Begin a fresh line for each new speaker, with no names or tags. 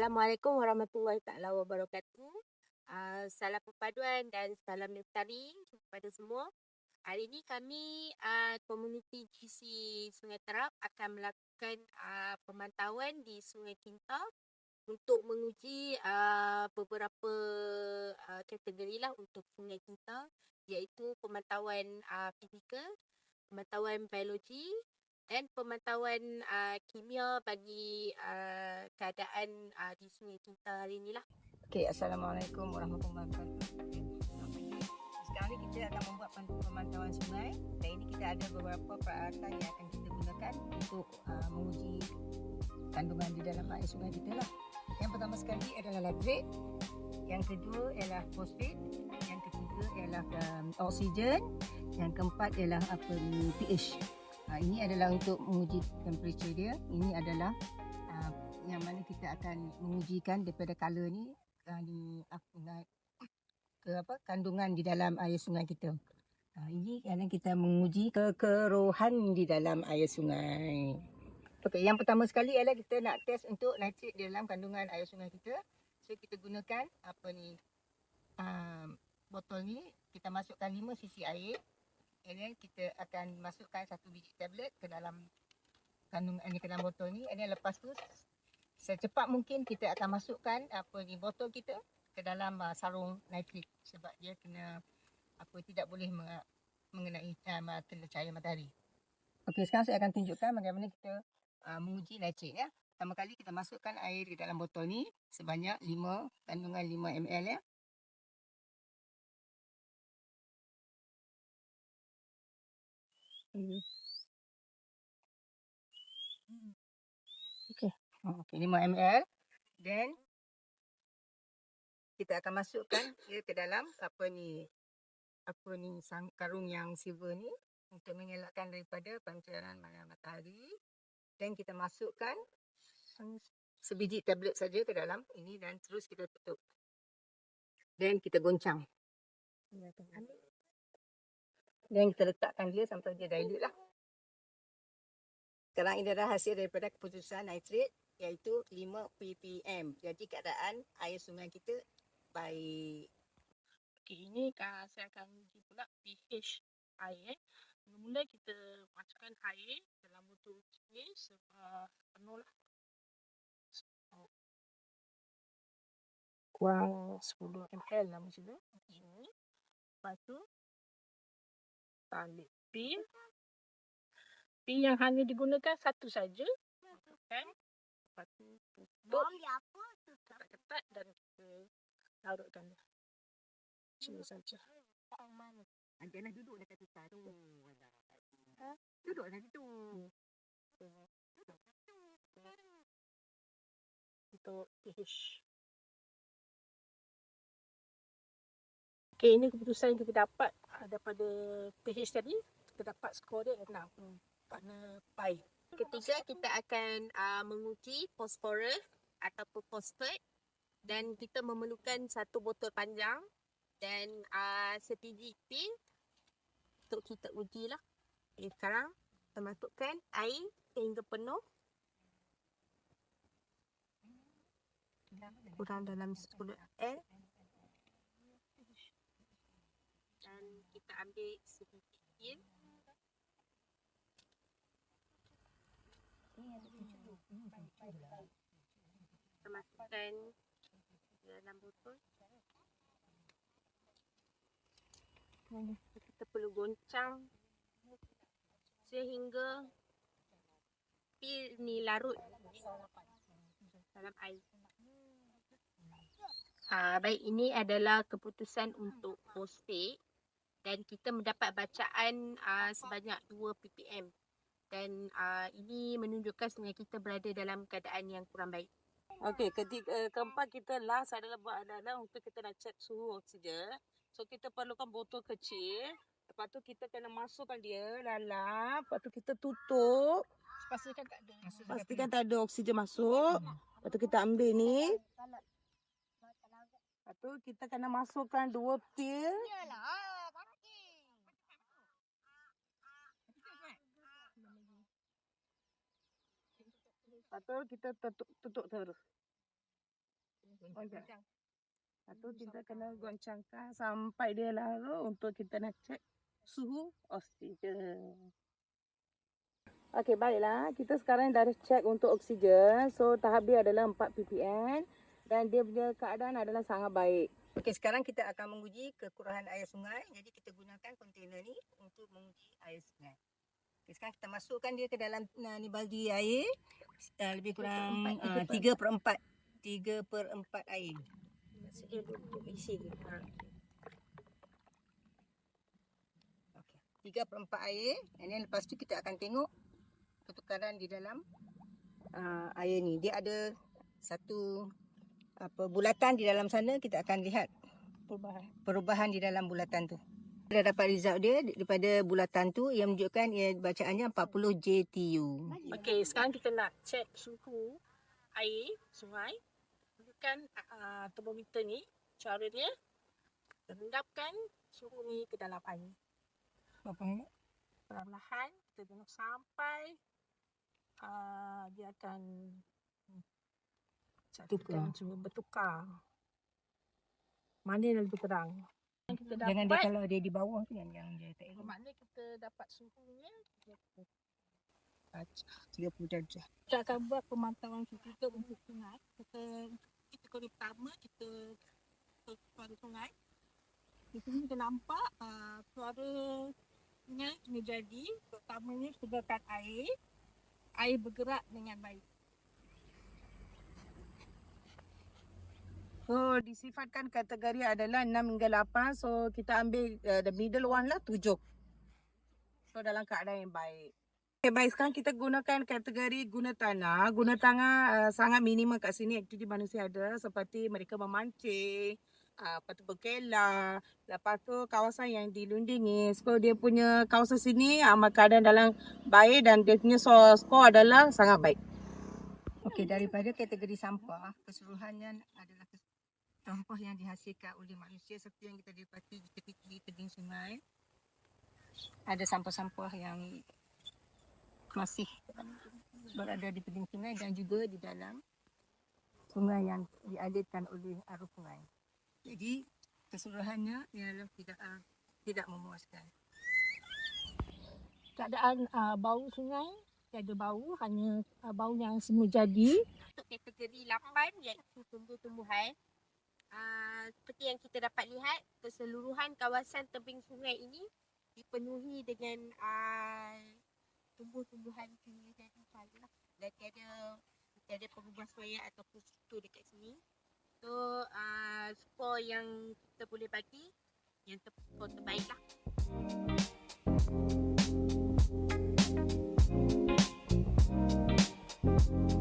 Assalamualaikum warahmatullahi taala wabarakatuh. Uh, salam perpaduan dan salam neftari kepada semua. Hari ini kami uh, komuniti GC Sungai Terap akan melakukan uh, pemantauan di Sungai Kinta untuk menguji uh, beberapa uh, kategori lah untuk Sungai Kinta iaitu pemantauan uh, fizikal, pemantauan biologi dan pemantauan uh, kimia bagi uh, keadaan uh, di Sungai Kinta hari ini lah.
Okay, Assalamualaikum warahmatullahi wabarakatuh. Sekarang ni kita akan membuat pemantauan sungai dan ini kita ada beberapa peralatan yang akan kita gunakan untuk uh, menguji kandungan di dalam air sungai kita lah. Yang pertama sekali adalah latrate, yang kedua ialah fosfat, yang ketiga ialah um, oksigen, yang keempat ialah apa ni pH. Uh, ini adalah untuk menguji temperature dia. Ini adalah uh, yang mana kita akan mengujikan daripada color ni uh, di uh, ke apa kandungan di dalam air sungai kita. Uh, ini yang kita menguji kekeruhan di dalam air sungai. Okey, yang pertama sekali ialah kita nak test untuk nitrit di dalam kandungan air sungai kita. So kita gunakan apa ni uh, botol ni kita masukkan 5 cc air and then kita akan masukkan satu biji tablet ke dalam kandungan ini ke dalam botol ni and then lepas tu secepat mungkin kita akan masukkan apa ni botol kita ke dalam uh, sarung nitrit sebab dia kena apa tidak boleh mengenai uh, cahaya matahari. Okey sekarang saya akan tunjukkan bagaimana kita uh, menguji nitrit ya. Pertama kali kita masukkan air di dalam botol ni sebanyak 5 kandungan 5 ml ya. Oh, okay, 5 ml. Then kita akan masukkan dia ke dalam apa ni apa ni sang karung yang silver ni untuk mengelakkan daripada pancaran matahari. Dan kita masukkan sebiji tablet saja ke dalam ini dan terus kita tutup. Dan kita goncang. Dan kita letakkan dia sampai dia dilute lah. Sekarang ini adalah hasil daripada keputusan nitrit iaitu 5 ppm. Jadi keadaan air sungai kita baik.
Okey, ini saya akan uji pula pH air. Mula-mula kita masukkan air dalam botol ni sebab penuh lah. Kurang 10 ml lah macam tu. Ini. Lepas tu tali pin. Pin yang hanya digunakan satu saja. Kan? Lepas tu tutup. Ketat-ketat dan kita larutkan dia. Cuma saja.
Anjana duduk dekat tu. Ha? Duduk dekat situ.
Untuk pH. Okay, ini keputusan yang kita dapat daripada pH tadi. Kita dapat skor dia 6. Pada pi.
Ketiga, kita akan uh, menguji fosforus ataupun fosfat. Dan kita memerlukan satu botol panjang. Dan uh, sebiji pin. Untuk kita uji lah. Okay, sekarang kita masukkan air sehingga penuh. Kurang dalam 10 L. kita ambil sedikit. Pin. Kita masukkan dalam botol. Kita perlu goncang sehingga pil ni larut dalam air. Ha, baik, ini adalah keputusan untuk fosfat dan kita mendapat bacaan uh, sebanyak 2 ppm dan uh, ini menunjukkan sungai kita berada dalam keadaan yang kurang baik.
Okey, ketiga uh, keempat kita last adalah buat adalah untuk kita nak cek suhu oksigen. So kita perlukan botol kecil. Lepas tu kita kena masukkan dia dalam. Lepas tu kita tutup. Pastikan tak ada. Pastikan tak ada oksigen masuk. Lepas tu kita ambil ni. Lepas tu kita kena masukkan dua pil. Iyalah. Lepas tu kita tutup, tutup terus.
Goncang.
Lepas tu kita kena goncangkan sampai dia larut untuk kita nak cek suhu oksigen. Okey, baiklah. Kita sekarang dah cek untuk oksigen. So, tahap dia adalah 4 ppm dan dia punya keadaan adalah sangat baik.
Okey, sekarang kita akan menguji kekurangan air sungai. Jadi kita gunakan kontainer ni untuk menguji air sungai. Okey, sekarang kita masukkan dia ke dalam uh, ni baldi air. Uh, lebih kurang uh, 3 per 4. 3 per 4 air.
Maksudnya untuk isi ke. Ha.
Okey. 3 per 4 air. And then lepas tu kita akan tengok pertukaran di dalam uh, air ni. Dia ada satu apa bulatan di dalam sana kita akan lihat
Perubahan.
perubahan di dalam bulatan tu. Dah dapat result dia daripada bulatan tu ia menunjukkan ia bacaannya 40 JTU.
Okey, sekarang kita nak cek suhu air sungai. Gunakan uh, termometer ni. Cara dia, rendapkan suhu ni ke dalam air.
Berapa minit?
Perlahan kita tengok sampai uh, dia akan
Tukar.
Cakap cuma bertukar. Mana yang lebih terang? Yang kita
Jangan dia
dapat,
kalau dia di bawah tu yang yang dia tak elok.
maknanya kita dapat suhunya
30 darjah.
kita akan buat pemantauan kita untuk sungai. Kita kita kali pertama kita suara sungai. Di sini kita nampak uh, suaranya ini jadi terutamanya sebarkan air. Air bergerak dengan baik. So disifatkan kategori adalah 6 hingga 8. So kita ambil uh, the middle one lah 7. So dalam keadaan yang baik. Okay, baik sekarang kita gunakan kategori guna tanah. Guna tanah uh, sangat minimum kat sini aktiviti manusia ada seperti mereka memancing, uh, lepas tu berkelah, lepas tu kawasan yang dilindungi. So dia punya kawasan sini amat keadaan dalam baik dan dia punya so- skor adalah sangat baik.
Okey, daripada kategori sampah, keseluruhannya adalah sampah yang dihasilkan oleh manusia seperti yang kita dapati di tepi-tepi tebing sungai. Ada sampah-sampah yang masih berada di tebing sungai dan juga di dalam sungai yang dialirkan oleh arus sungai. Jadi, keseluruhannya ialah tidak uh, tidak memuaskan.
Keadaan uh, bau sungai tiada bau hanya uh, bau yang semua jadi.
Untuk kategori 8 iaitu tumbuh-tumbuhan. Uh, seperti yang kita dapat lihat, keseluruhan kawasan tebing sungai ini dipenuhi dengan uh, tumbuh-tumbuhan tinggi dan pala lah. Dan tiada tiada pengubahsuaian ataupun struktur dekat sini. So, uh, skor yang kita boleh bagi yang ter- skor terbaik lah.
Sayangilah sungai